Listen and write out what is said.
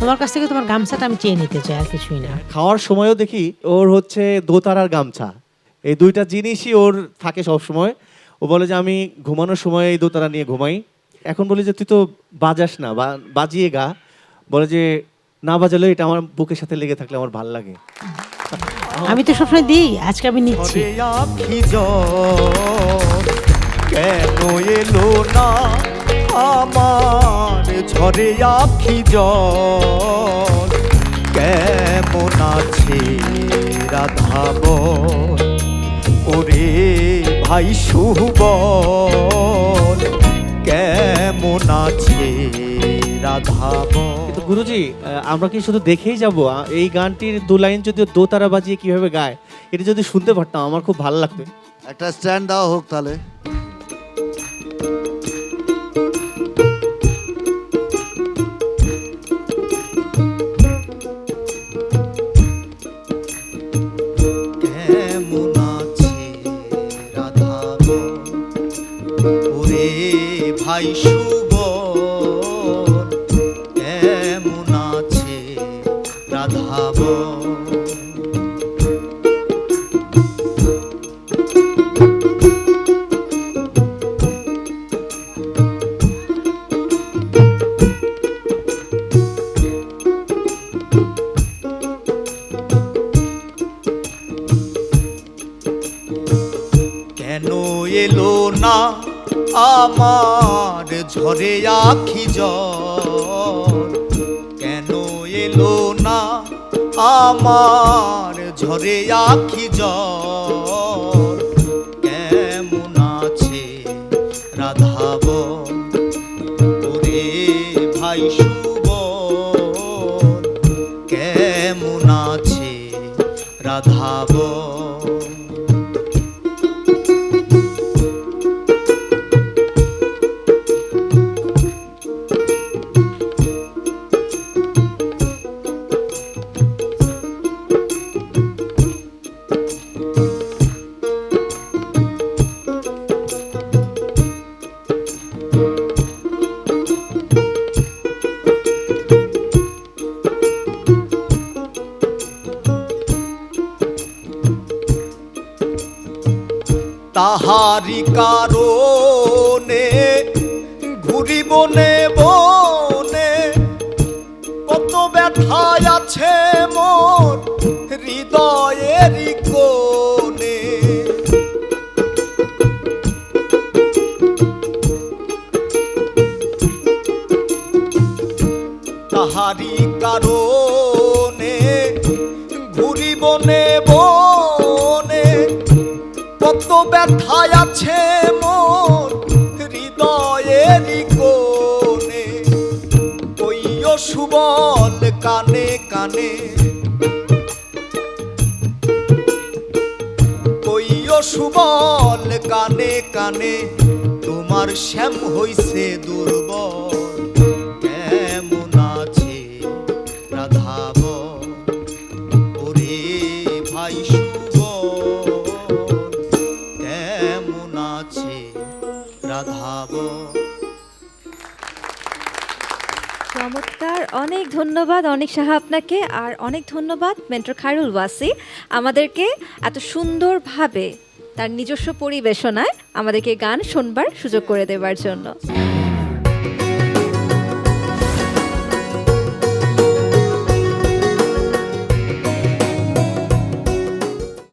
তোমার কাছ থেকে তোমার গামছাটা আমি চেয়ে নিতে চাই আর কিছুই না। খাওয়ার সময়ও দেখি ওর হচ্ছে দোতারার গামছা। এই দুইটা জিনিসই ওর থাকে সব সময় ও বলে যে আমি ঘুমানোর সময় এই দোতারা নিয়ে ঘুমাই। এখন বলি যে তুই তো বাজাস না বা বাজিয়ে গা। বলে যে না বাজালেও এটা আমার বুকের সাথে লেগে থাকলে আমার ভালো লাগে। আমি তো সবসময় দিই আজকে আমি নিচ্ছি। ঝরে আখি জল। কেমন আছে রাধাব ওরে ভাই সুবল। কেমন আছে রাধাব তো গুরুজি আমরা কি শুধু দেখেই যাব? এই গানটির দু লাইন যদি দোতারা বাজিয়ে কীভাবে গায় এটা যদি শুনতে পারতাম আমার খুব ভালো লাগতো। একটা স্ট্যান্ড দেওয়া হোক তাহলে। ওরে ভাই শুভ কেমন আছে রাধাব কেন এলো না আমার ঝরে আখি জল কেন এলো না আমার ঝরে আখি জল কেমন আছে রাধাব ওরে ভাই শুভ কেমন আছে রাধাব তাহারি কারণে ঘুরি বনে বনে। কত ব্যথায় আছে মোর হৃদয়ের কোণে। তাহারি কারণে ঘুরি বনে বনে। কত ব্যথায় আছে মোর হৃদয়ের কোণে কইও সুবল কানে কানে। কইও সুবল কানে কানে তোমার শ্যাম হইছে দুর্বল। চমৎকার। অনেক ধন্যবাদ অনেক সাহা আপনাকে আর অনেক ধন্যবাদ মেন্টর খায়রুল ওয়াসি আমাদেরকে এত সুন্দরভাবে তার নিজস্ব পরিবেশনায় আমাদেরকে গান শোনবার সুযোগ করে দেওয়ার জন্য।